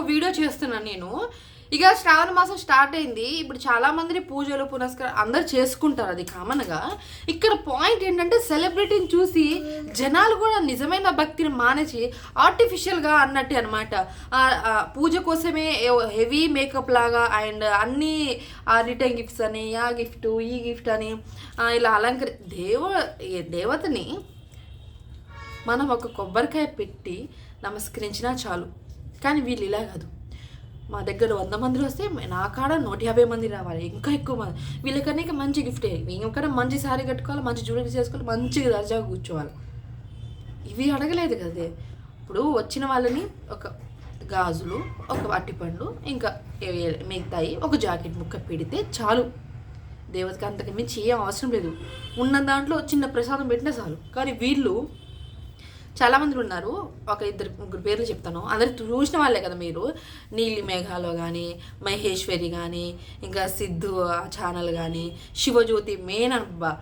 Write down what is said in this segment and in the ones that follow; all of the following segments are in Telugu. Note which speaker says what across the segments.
Speaker 1: ఒక వీడియో చేస్తున్నాను నేను. ఇక శ్రావణ మాసం స్టార్ట్ అయింది. ఇప్పుడు చాలా మంది పూజలు పునస్కారం అందరు చేసుకుంటారు అది కామన్గా. ఇక్కడ పాయింట్ ఏంటంటే సెలబ్రిటీని చూసి జనాలు కూడా నిజమైన భక్తిని మానేసి ఆర్టిఫిషియల్గా అన్నట్టు అనమాట పూజ కోసమే హెవీ మేకప్ లాగా అండ్ అన్ని రిటర్న్ గిఫ్ట్స్ అని ఆ గిఫ్ట్ ఈ గిఫ్ట్ అని ఇలా అలంకరి దేవ దేవతని మనం ఒక కొబ్బరికాయ పెట్టి నమస్కరించినా చాలు. కానీ వీళ్ళు ఇలా కాదు. మా దగ్గర వంద మంది వస్తే నా కాడ నూట యాభై మంది రావాలి. ఇంకా ఎక్కువ మంది. వీళ్ళకన్నా ఇంకా మంచి గిఫ్ట్. ఇంకన్నా మంచి శారీ కట్టుకోవాలి మంచి జ్యువెలరీ చేసుకోవాలి మంచిగా దర్జాగా కూర్చోవాలి. ఇవి అడగలేదు కదే. ఇప్పుడు వచ్చిన వాళ్ళని ఒక గాజులు ఒక అట్టిపండ్లు ఇంకా మిగతాయి ఒక జాకెట్ ముక్క పెడితే చాలు. దేవతకి అంతకు మించి ఏం అవసరం లేదు. ఉన్న దాంట్లో చిన్న ప్రసాదం పెట్టినా చాలు. కానీ వీళ్ళు చాలామంది ఉన్నారు. ఒక ఇద్దరు ముగ్గురు పేర్లు చెప్తాను. అందరు చూసిన వాళ్ళే కదా మీరు. నీలి మేఘాలో కానీ మహేశ్వరి కానీ ఇంకా సిద్ధు ఛానల్ కానీ శివజ్యోతి మెయిన్ అబ్బా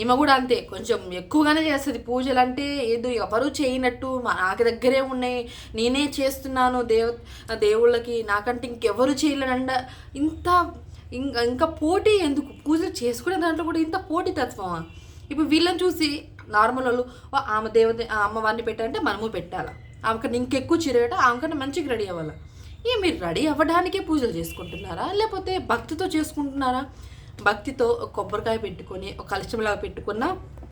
Speaker 1: ఈమె కూడా అంతే. కొంచెం ఎక్కువగానే చేస్తుంది. పూజలు అంటే ఏదో ఎవరు చేయనట్టు మా నాకు దగ్గరే ఉన్నాయి. నేనే చేస్తున్నాను. దేవ దేవుళ్ళకి నాకంటే ఇంకెవరు చేయలేనండ. ఇంత ఇంకా ఇంకా పోటీ ఎందుకు? పూజలు చేసుకునే దాంట్లో కూడా ఇంత పోటీ తత్వమా ఇప్పుడు వీళ్ళని చూసి నార్మల్ వాళ్ళు ఆమె దేవత ఆ అమ్మవారిని పెట్టాలంటే మనము పెట్టాలా? ఆమెకన్నా ఇంకెక్కువ చీరగట ఆమెకన్నా మంచిగా రెడీ అవ్వాలి? ఏ మీరు రెడీ అవ్వడానికే పూజలు చేసుకుంటున్నారా? లేకపోతే భక్తితో చేసుకుంటున్నారా? భక్తితో కొబ్బరికాయ పెట్టుకొని ఒక కలశంలాగా పెట్టుకున్న